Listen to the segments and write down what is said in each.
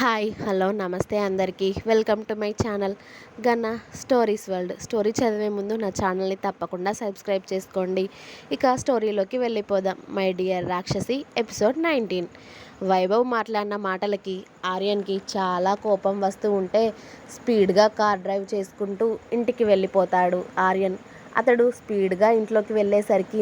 Hi hello నమస్తే అందరికీ. Welcome to my channel Ganna stories world. Story చదివే ముందు నా ఛానల్ని తప్పకుండా సబ్స్క్రైబ్ చేసుకోండి. ఇక స్టోరీలోకి వెళ్ళిపోదాం. My dear Rakshasi episode nineteen. Vaibhav మాట్లాడిన మాటలకి ఆర్యన్కి చాలా కోపం వస్తూ ఉంటే స్పీడ్గా కార్ డ్రైవ్ చేసుకుంటూ ఇంటికి వెళ్ళిపోతాడు ఆర్యన్. అతడు స్పీడ్గా ఇంట్లోకి వెళ్ళేసరికి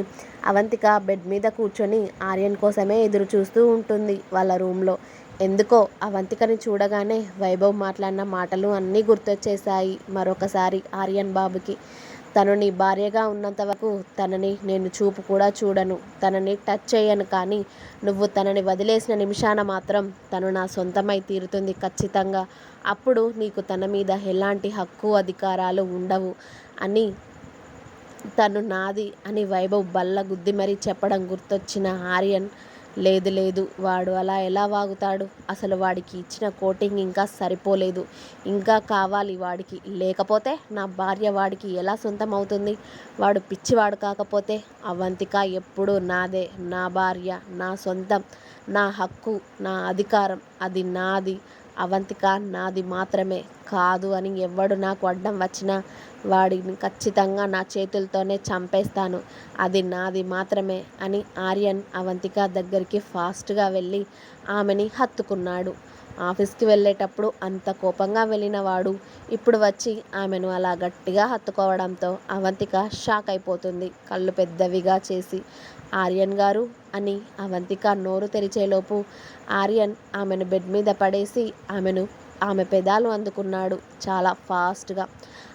అవంతిక బెడ్ మీద కూర్చొని ఆర్యన్ కోసమే ఎదురు చూస్తూ ఉంటుంది వాళ్ళ రూమ్లో. ఎందుకో అవంతికని చూడగానే వైభవ్ మాట్లాడిన మాటలు అన్నీ గుర్తొచ్చేశాయి మరొకసారి ఆర్యన్ బాబుకి. తను నీ భార్యగా ఉన్నంత వరకు తనని నేను చూపు కూడా చూడను. తనని టచ్ చేయను కానీ నువ్వు తనని వదిలేసిన నిమిషాన మాత్రం తను నా సొంతమై తీరుతుంది ఖచ్చితంగా. అప్పుడు నీకు తన మీద ఎలాంటి హక్కు అధికారాలు ఉండవు అని తను నాది అని వైభవ్ బల్ల గుద్ది మరీ చెప్పడం గుర్తొచ్చిన ఆర్యన్ లేదు లేదు వాడు అలా ఎలా వాగుతాడు? అసలు వాడికి ఇచ్చిన కోటింగ్ ఇంకా సరిపోలేదు. ఇంకా కావాలి వాడికి. లేకపోతే నా భార్య వాడికి ఎలా సొంతం అవుతుంది? వాడు పిచ్చివాడు కాకపోతే అవంతిక ఎప్పుడూ నాదే. నా భార్య నా సొంతం నా హక్కు నా అధికారం అది నాది. అవంతిక నాది మాత్రమే కాదు అని ఎవడు నాకు అడ్డం వచ్చినా వాడిని ఖచ్చితంగా నా చేతులతోనే చంపేస్తాను. అది నాది మాత్రమే అని ఆర్యన్ అవంతిక దగ్గరికి ఫాస్ట్గా వెళ్ళి ఆమెని హత్తుకున్నాడు. ఆఫీస్కి వెళ్ళేటప్పుడు అంత కోపంగా వెళ్ళిన వాడు ఇప్పుడు వచ్చి ఆమెను అలా గట్టిగా హత్తుకోవడంతో అవంతిక షాక్ అయిపోతుంది. కళ్ళు పెద్దవిగా చేసి ఆర్యన్ గారు అని అవంతిక నోరు తెరిచేలోపు ఆర్యన్ ఆమెను బెడ్ మీద పడేసి ఆమెను ఆమె పెదాలు అందుకున్నాడు చాలా ఫాస్ట్గా.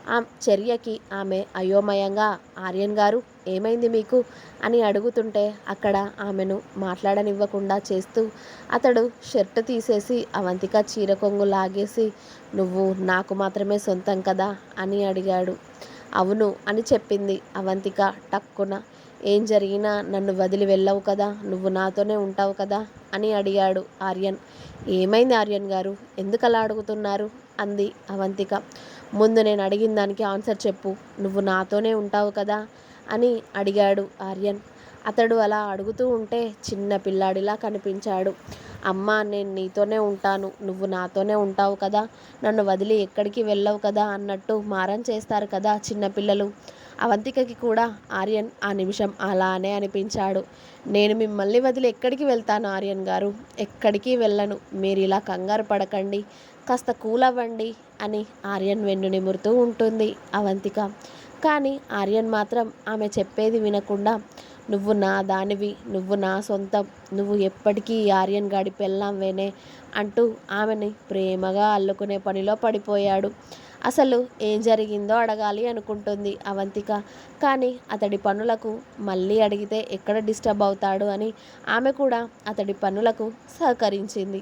ఆ చర్యకి ఆమె అయోమయంగా ఆర్యన్ గారు ఏమైంది మీకు? అని అడుగుతుంటే అక్కడ ఆమెను మాట్లాడనివ్వకుండా చేస్తూ అతడు షర్ట్ తీసేసి అవంతిక చీర కొంగు లాగేసి నువ్వు నాకు మాత్రమే సొంతం కదా? అని అడిగాడు. అవును అని చెప్పింది అవంతిక టక్కున. ఏం జరిగినా నన్ను వదిలి వెళ్ళవు కదా నువ్వు నాతోనే ఉంటావు కదా అని అడిగాడు ఆర్యన్. ఏమైంది ఆర్యన్ గారు? ఎందుకు అలా అడుగుతున్నారు? అంది అవంతిక. ముందు నేను అడిగిన దానికి ఆన్సర్ చెప్పు. నువ్వు నాతోనే ఉంటావు కదా అని అడిగాడు ఆర్యన్. అతడు అలా అడుగుతూ ఉంటే చిన్న పిల్లాడిలా కనిపించాడు. అమ్మ నేను నీతోనే ఉంటాను నువ్వు నాతోనే ఉంటావు కదా నన్ను వదిలి ఎక్కడికి వెళ్ళవు కదా అన్నట్టు మారం చేస్తారు కదా చిన్నపిల్లలు. అవంతికకి కూడా ఆర్యన్ ఆ నిమిషం అలానే అనిపించాడు. నేను మిమ్మల్ని వదిలి ఎక్కడికి వెళ్తాను ఆర్యన్ గారు? ఎక్కడికి వెళ్ళను మీరు ఇలా కంగారు పడకండి కాస్త కూల్ అవ్వండి అని ఆర్యన్ వెన్ను నిమురుతూ ఉంటుంది అవంతిక. కానీ ఆర్యన్ మాత్రం ఆమె చెప్పేది వినకుండా నువ్వు నా దానివి నువ్వు నా సొంతం నువ్వు ఎప్పటికీ ఆర్యన్ గాడి పెళ్ళాంవేనే అంటూ ఆమెని ప్రేమగా అల్లుకునే పనిలో పడిపోయాడు. అసలు ఏం జరిగిందో అడగాలి అనుకుంటుంది అవంతిక. కానీ అతడి పనులకు మళ్ళీ అడిగితే ఎక్కడ డిస్టర్బ్ అవుతాడు అని ఆమె కూడా అతడి పనులకు సహకరించింది.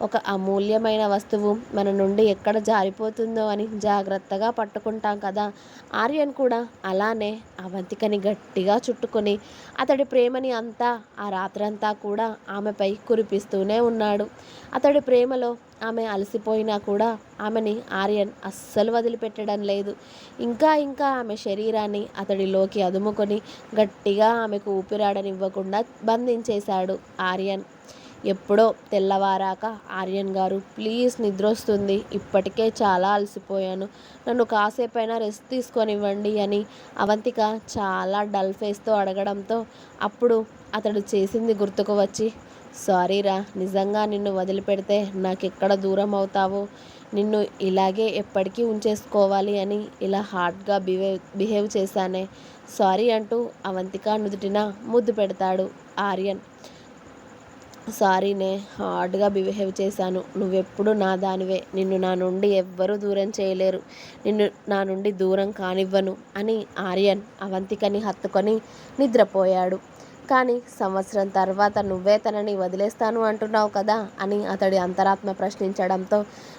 ఒక అమూల్యమైన వస్తువు మన నుండి ఎక్కడ జారిపోతుందో అని జాగ్రత్తగా పట్టుకుంటాం కదా. ఆర్యన్ కూడా అలానే అవంతికని గట్టిగా చుట్టుకొని అతడి ప్రేమని అంతా ఆ రాత్రంతా కూడా ఆమెపై కురిపిస్తూనే ఉన్నాడు. అతడి ప్రేమలో ఆమె అలసిపోయినా కూడా ఆమెని ఆర్యన్ అస్సలు వదిలిపెట్టడం లేదు. ఇంకా ఇంకా ఆమె శరీరాన్ని అతడిలోకి అదుముకొని గట్టిగా ఆమెకు ఊపిరాడనివ్వకుండా బంధించేశాడు ఆర్యన్. ఎప్పుడో తెల్లవారాక ఆర్యన్ గారు ప్లీజ్ నిద్రొస్తుంది ఇప్పటికే చాలా అలసిపోయాను. నన్ను కాసేపైనా రెస్ట్ తీసుకొనివ్వండి అని అవంతిక చాలా డల్ ఫేస్తో అడగడంతో అప్పుడు అతడు చేసింది గుర్తుకు వచ్చి సారీరా నిజంగా నిన్ను వదిలిపెడితే నాకెక్కడ దూరం అవుతావో నిన్ను ఇలాగే ఎప్పటికీ ఉంచేసుకోవాలి అని ఇలా హార్డ్గా బిహేవ్ బిహేవ్ చేశానే. సారీ అంటూ అవంతిక నుదుటిన ముద్దు పెడతాడు ఆర్యన్. సారీనే హార్డ్గా బిహేవ్ చేశాను. నువ్వెప్పుడు నా దానివే. నిన్ను నా నుండి ఎవ్వరూ దూరం చేయలేరు. నిన్ను నా నుండి దూరం కానివ్వను అని ఆర్యన్ అవంతికని హత్తుకొని నిద్రపోయాడు. కానీ సంవత్సరం తర్వాత నువ్వే తనని వదిలేస్తాను అంటున్నావు కదా అని అతడి అంతరాత్మ ప్రశ్నించడంతో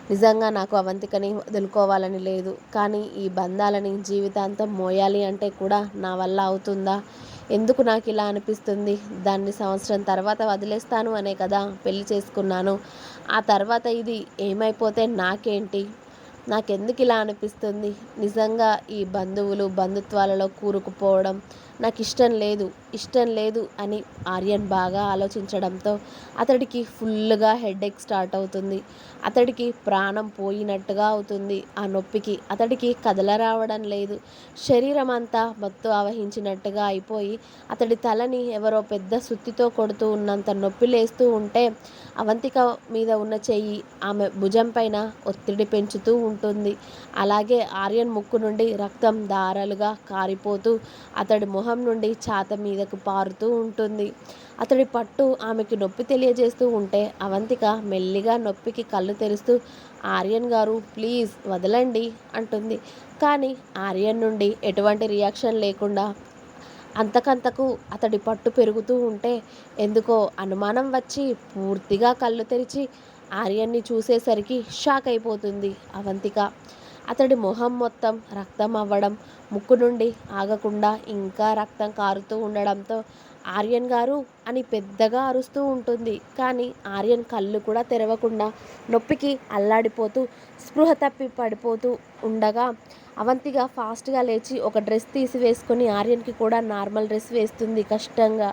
నిజంగా నాకు అవంతికని వదులుకోవాలని లేదు. కానీ ఈ బంధాలని జీవితాంతం మోయాలి అంటే కూడా నా వల్ల అవుతుందా? ఎందుకు నాకు ఇలా అనిపిస్తుంది? దాన్ని సంవత్సరం తర్వాత వదిలేస్తాను అనే కదా పెళ్ళి చేసుకున్నాను. ఆ తర్వాత ఇది ఏమైపోతే నాకేంటి? నాకెందుకు ఇలా అనిపిస్తుంది? నిజంగా ఈ బంధువులు బంధుత్వాలలో కూరుకుపోవడం నాకు ఇష్టం లేదు. ఇష్టం లేదు అని ఆర్యన్ బాగా ఆలోచించడంతో అతడికి ఫుల్గా హెడేక్ స్టార్ట్ అవుతుంది. అతడికి ప్రాణం పోయినట్టుగా అవుతుంది. ఆ నొప్పికి అతడికి కదలరావడం లేదు. శరీరం అంతా మత్తు ఆవహించినట్టుగా అయిపోయి అతడి తలని ఎవరో పెద్ద సుత్తితో కొడుతూ ఉన్నంత నొప్పి లేస్తూ ఉంటే అవంతిక మీద ఉన్న చెయ్యి ఆమె భుజం పైన ఒత్తిడి పెంచుతూ ఉంటుంది. అలాగే ఆర్యన్ ముక్కు నుండి రక్తం దారాలుగా కారిపోతూ అతడి మొహం నుండి ఛాత మీదకు పారుతూ ఉంటుంది. అతడి పట్టు ఆమెకి నొప్పి తెలియజేస్తూ ఉంటే అవంతిక మెల్లిగా నొప్పికి కళ్ళు తెరుస్తూ ఆర్యన్ గారు ప్లీజ్ వదలండి అంటుంది. కానీ ఆర్యన్ నుండి ఎటువంటి రియాక్షన్ లేకుండా అంతకంతకు అతడి పట్టు పెరుగుతూ ఉంటే ఎందుకో అనుమానం వచ్చి పూర్తిగా కళ్ళు తెరిచి ఆర్యన్ని చూసేసరికి షాక్ అయిపోతుంది అవంతిక. అతడి మొహం మొత్తం రక్తం అవ్వడం ముక్కు నుండి ఆగకుండా ఇంకా రక్తం కారుతూ ఉండడంతో ఆర్యన్ గారు అని పెద్దగా అరుస్తూ ఉంటుంది. కానీ ఆర్యన్ కళ్ళు కూడా తెరవకుండా నొప్పికి అల్లాడిపోతూ స్పృహ తప్పి పడిపోతూ ఉండగా అవంతిగా ఫాస్ట్గా లేచి ఒక డ్రెస్ తీసి వేసుకొని ఆర్యన్కి కూడా నార్మల్ డ్రెస్ వేస్తుంది కష్టంగా.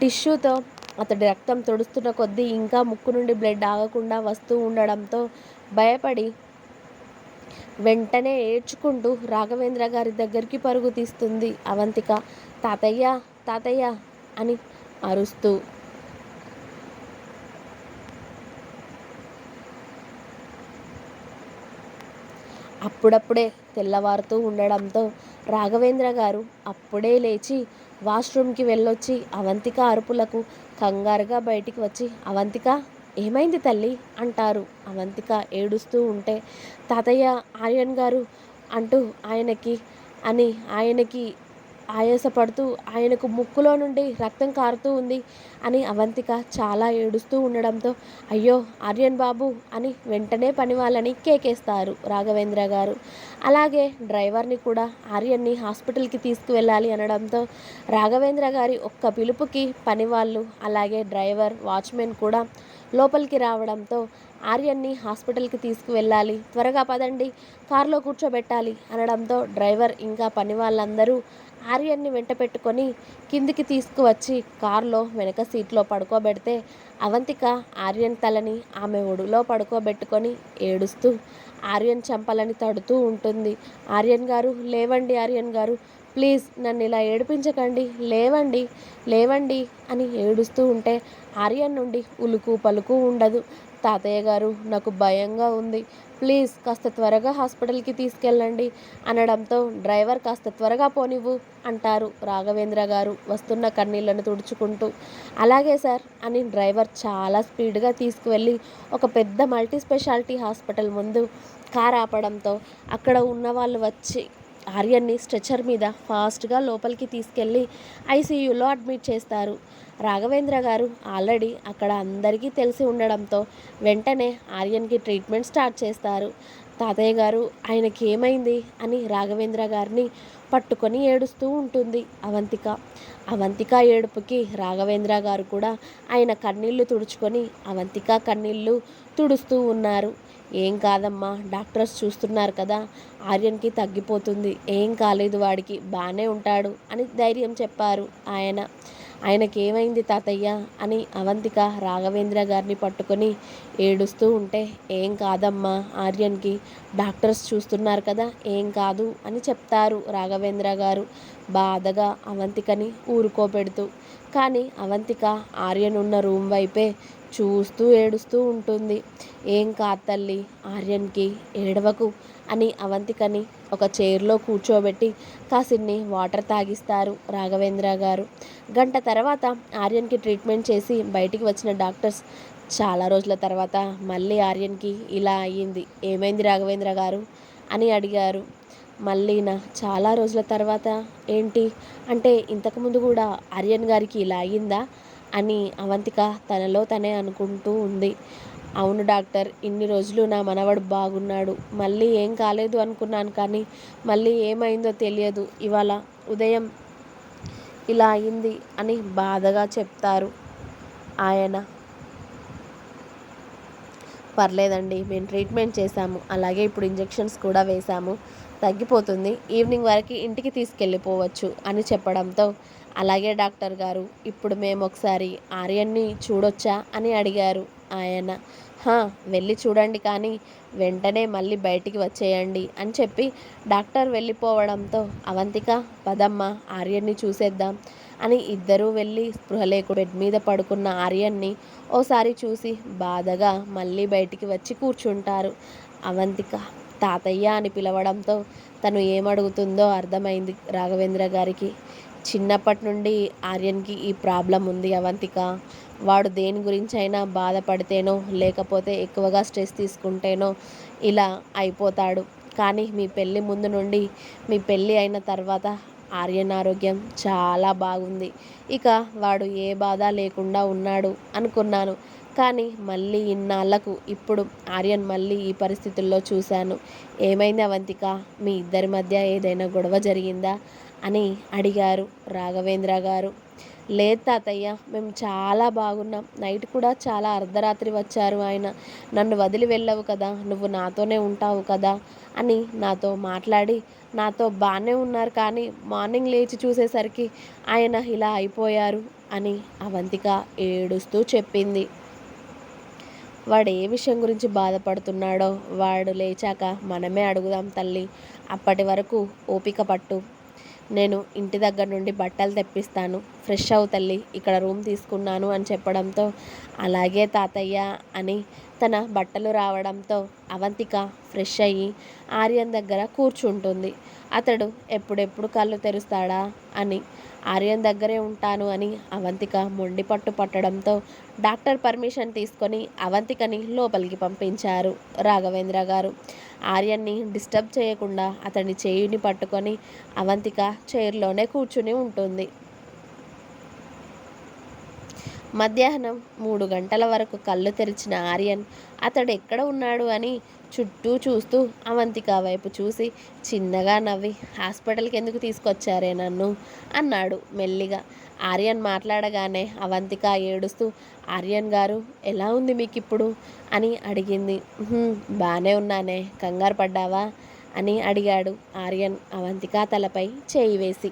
టిష్యూతో అతడి రక్తం తుడుస్తున్న కొద్దీ ఇంకా ముక్కు నుండి బ్లడ్ ఆగకుండా వస్తూ ఉండడంతో భయపడి వెంటనే ఏడ్చుకుంటూ రాఘవేంద్ర గారి దగ్గరికి పరుగు తీస్తుంది అవంతిక. తాతయ్య తాతయ్య అని అరుస్తూ. అప్పుడప్పుడే తెల్లవారుతూ ఉండడంతో రాఘవేంద్ర గారు అప్పుడే లేచి వాష్రూమ్కి వెళ్ళొచ్చి అవంతిక అరుపులకు కంగారుగా బయటికి వచ్చి అవంతిక ఏమైంది తల్లి? అంటారు. అవంతిక ఏడుస్తూ ఉంటే తాతయ్య ఆర్యన్ గారు అంటూ ఆయనకి అని ఆయనకి ఆయాసపడుతూ ఆయనకు ముక్కులో నుండి రక్తం కారుతూ ఉంది. అని అవంతిక చాలా ఏడుస్తూ ఉండడంతో అయ్యో ఆర్యన్ బాబు అని వెంటనే పని వాళ్ళని కేకేస్తారు రాఘవేంద్ర గారు. అలాగే డ్రైవర్ని కూడా ఆర్యన్ని హాస్పిటల్కి తీసుకువెళ్ళాలి అనడంతో రాఘవేంద్ర గారి ఒక్క పిలుపుకి పని వాళ్ళు అలాగే డ్రైవర్ వాచ్మెన్ కూడా లోపలికి రావడంతో ఆర్యన్ని హాస్పిటల్కి తీసుకువెళ్ళాలి త్వరగా పదండి కారులో కూర్చోబెట్టాలి అనడంతో డ్రైవర్ ఇంకా పని వాళ్ళందరూ ఆర్యన్ని వెంట పెట్టుకొని కిందికి తీసుకువచ్చి కారులో వెనక సీట్లో పడుకోబెడితే అవంతిక ఆర్యన్ తలని ఆమె ఒడిలో పడుకోబెట్టుకొని ఏడుస్తూ ఆర్యన్ చంపలని తడుతూ ఉంటుంది. ఆర్యన్ గారు లేవండి ఆర్యన్ గారు ప్లీజ్ నన్ను ఇలా ఏడిపించకండి లేవండి లేవండి అని ఏడుస్తూ ఉంటే ఆర్యన్ నుండి ఉలుకు పలుకు ఉండదు. తాతయ్య గారు నాకు భయంగా ఉంది ప్లీజ్ కాస్త త్వరగా హాస్పిటల్కి తీసుకెళ్ళండి అనడంతో డ్రైవర్ కాస్త త్వరగా పోనివ్వు అంటారు రాఘవేంద్ర గారు వస్తున్న కన్నీళ్ళను తుడుచుకుంటూ. అలాగే సార్ అని డ్రైవర్ చాలా స్పీడ్గా తీసుకువెళ్ళి ఒక పెద్ద మల్టీ స్పెషాలిటీ హాస్పిటల్ ముందు కార్ ఆపడంతో అక్కడ ఉన్న వాళ్ళు వచ్చి ఆర్యన్ని స్ట్రెచర్ మీద ఫాస్ట్గా లోపలికి తీసుకెళ్ళి ఐసీయూలో అడ్మిట్ చేస్తారు. రాఘవేంద్ర గారు ఆల్రెడీ అక్కడ అందరికీ తెలిసి ఉండడంతో వెంటనే ఆర్యన్కి ట్రీట్మెంట్ స్టార్ట్ చేస్తారు. తాతయ్య గారు ఆయనకి ఏమైంది? అని రాఘవేంద్ర గారిని పట్టుకొని ఏడుస్తూ ఉంటుంది అవంతిక. అవంతిక ఏడుపుకి రాఘవేంద్ర గారు కూడా ఆయన కన్నీళ్ళు తుడుచుకొని అవంతిక కన్నీళ్ళు తుడుస్తూ ఉన్నారు. ఏం కాదమ్మా డాక్టర్స్ చూస్తున్నారు కదా ఆర్యన్కి తగ్గిపోతుంది ఏం కాలేదు వాడికి బాగానే ఉంటాడు అని ధైర్యం చెప్పారు ఆయన. ఆయనకి ఏమైంది తాతయ్య అని అవంతిక రాఘవేంద్ర గారిని పట్టుకొని ఏడుస్తూ ఉంటే ఏం కాదమ్మా ఆర్యన్కి డాక్టర్స్ చూస్తున్నారు కదా ఏం కాదు అని చెప్తారు రాఘవేంద్ర గారు. బాధగా అవంతికని ఊరుకోబెడుతూ. కానీ అవంతిక ఆర్యన్ ఉన్న రూమ్ వైపే చూస్తూ ఏడుస్తూ ఉంటుంది. ఏం కాదు తల్లి ఆర్యన్కి ఏడవకు అని అవంతికని ఒక చైర్లో కూర్చోబెట్టి కాసిన్ని వాటర్ తాగిస్తారు రాఘవేంద్ర గారు. గంట తర్వాత ఆర్యన్కి ట్రీట్మెంట్ చేసి బయటికి వచ్చిన డాక్టర్స్ చాలా రోజుల తర్వాత మళ్ళీ ఆర్యన్కి ఇలా అయ్యింది. ఏమైంది రాఘవేంద్ర గారు? అని అడిగారు. మళ్ళీనా చాలా రోజుల తర్వాత ఏంటి? అంటే ఇంతకుముందు కూడా ఆర్యన్ గారికి ఇలా అయ్యిందా? అని అవంతిక తనలో తనే అనుకుంటూ ఉంది. అవును డాక్టర్ ఇన్ని రోజులు నా మనవడు బాగున్నాడు. మళ్ళీ ఏం కాలేదు అనుకున్నాను కానీ మళ్ళీ ఏమైందో తెలియదు. ఇవాళ ఉదయం ఇలా అయింది అని బాధగా చెప్తారు ఆయన. పర్లేదండి మేము ట్రీట్మెంట్ చేశాము. అలాగే ఇప్పుడు ఇంజెక్షన్స్ కూడా వేశాము. తగ్గిపోతుంది. ఈవినింగ్ వరకు ఇంటికి తీసుకెళ్ళిపోవచ్చు అని చెప్పడంతో అలాగే డాక్టర్ గారు ఇప్పుడు మేము ఒకసారి ఆర్యన్ని చూడొచ్చా అని అడిగారు ఆయన. వెళ్ళి చూడండి కానీ వెంటనే మళ్ళీ బయటికి వచ్చేయండి అని చెప్పి డాక్టర్ వెళ్ళిపోవడంతో అవంతిక పదమ్మ ఆర్యన్ని చూసేద్దాం అని ఇద్దరూ వెళ్ళి స్పృహ లేకు బెడ్ మీద పడుకున్న ఆర్యన్ని ఓసారి చూసి బాధగా మళ్ళీ బయటికి వచ్చి కూర్చుంటారు. అవంతిక తాతయ్య అని పిలవడంతో తను ఏమడుగుతుందో అర్థమైంది రాఘవేంద్ర గారికి. చిన్నప్పటి నుండి ఆర్యన్కి ఈ ప్రాబ్లం ఉంది అవంతిక. వాడు దేని గురించి అయినా బాధపడితేనో లేకపోతే ఎక్కువగా స్ట్రెస్ తీసుకుంటేనో ఇలా అయిపోతాడు. కానీ మీ పెళ్ళి ముందు నుండి మీ పెళ్ళి అయిన తర్వాత ఆర్యన్ ఆరోగ్యం చాలా బాగుంది. ఇక వాడు ఏ బాధ లేకుండా ఉన్నాడు అనుకున్నాను. కానీ మళ్ళీ ఇన్నాళ్ళకు ఇప్పుడు ఆర్యన్ మళ్ళీ ఈ పరిస్థితుల్లో చూశాను. ఏమైంది అవంతిక? మీ ఇద్దరి మధ్య ఏదైనా గొడవ జరిగిందా? అని అడిగారు రాఘవేంద్ర గారు. లేదు తాతయ్య మేము చాలా బాగున్నాం. నైట్ కూడా చాలా అర్ధరాత్రి వచ్చారు ఆయన. నన్ను వదిలి వెళ్ళవు కదా నువ్వు నాతోనే ఉంటావు కదా అని నాతో మాట్లాడి నాతో బాగానే ఉన్నారు కానీ మార్నింగ్ లేచి చూసేసరికి ఆయన ఇలా అయిపోయారు అని అవంతిక ఏడుస్తూ చెప్పింది. వాడు ఏ విషయం గురించి బాధపడుతున్నాడో వాడు లేచాక మనమే అడుగుదాం తల్లి. అప్పటి వరకు ఓపిక పట్టు. నేను ఇంటి దగ్గర నుండి బట్టలు తెప్పిస్తాను. ఫ్రెష్ అవు తల్లి ఇక్కడ రూమ్ తీసుకున్నాను అని చెప్పడంతో అలాగే తాతయ్య అని తన బట్టలు రావడంతో అవంతిక ఫ్రెష్ అయ్యి ఆర్యన్ దగ్గర కూర్చుంటుంది. అతడు ఎప్పుడెప్పుడు కళ్ళు తెరుస్తాడా అని. ఆర్యన్ దగ్గరే ఉంటాను అని అవంతిక మొండి పట్టు పట్టడంతో డాక్టర్ పర్మిషన్ తీసుకొని అవంతికని లోపలికి పంపించారు రాఘవేంద్ర గారు. ఆర్యన్ని డిస్టర్బ్ చేయకుండా అతని చేయుని పట్టుకొని అవంతిక చైర్లోనే కూర్చుని ఉంటుంది. మధ్యాహ్నం మూడు గంటల వరకు కళ్ళు తెరిచిన ఆర్యన్ అతడు ఎక్కడ ఉన్నాడు? అని చుట్టూ చూస్తూ అవంతిక వైపు చూసి చిన్నగా నవ్వి హాస్పిటల్కి ఎందుకు తీసుకొచ్చారే నన్ను? అన్నాడు మెల్లిగా. ఆర్యన్ మాట్లాడగానే అవంతిక ఏడుస్తూ ఆర్యన్ గారు ఎలా ఉంది మీకు ఇప్పుడు అని అడిగింది. బాగానే ఉన్నానే. కంగారు పడ్డావా? అని అడిగాడు ఆర్యన్ అవంతిక తలపై చేయి వేసి.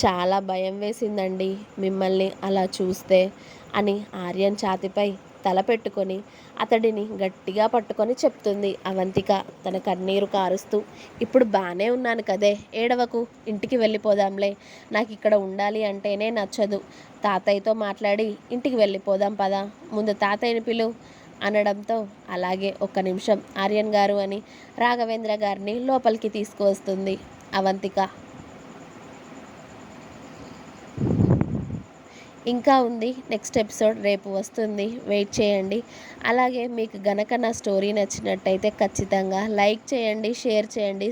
చాలా భయం వేసిందండి మిమ్మల్ని అలా చూస్తే అని ఆర్యన్ ఛాతిపై తల పెట్టుకొని అతడిని గట్టిగా పట్టుకొని చెప్తుంది అవంతిక. తన కన్నీరు కారుస్తూ ఇప్పుడు బాగానే ఉన్నాను కదే ఏడవకు ఇంటికి వెళ్ళిపోదాంలే. నాకు ఇక్కడ ఉండాలి అంటేనే నచ్చదు. తాతయ్యతో మాట్లాడి ఇంటికి వెళ్ళిపోదాం పదా ముందు తాతయ్యని పిలు అనడంతో అలాగే ఒక్క నిమిషం ఆర్యన్ గారు అని రాఘవేంద్ర గారిని లోపలికి తీసుకువస్తుంది. అవంతిక ఇంకా ఉంది. నెక్స్ట్ ఎపిసోడ్ రేపు వస్తుంది. వెయిట్ చేయండి. అలాగే మీకు గనక నా స్టోరీ నచ్చినట్టయితే ఖచ్చితంగా లైక్ చేయండి షేర్ చేయండి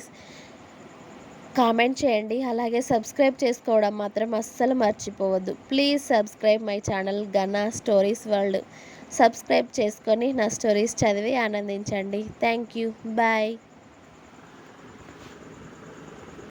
కామెంట్ చేయండి. అలాగే సబ్స్క్రైబ్ చేసుకోవడం మాత్రం అస్సలు మర్చిపోవద్దు. Please subscribe my channel Gana stories world. Subscribe చేసుకొని నా స్టోరీస్ చదివి ఆనందించండి. Thank you. బాయ్.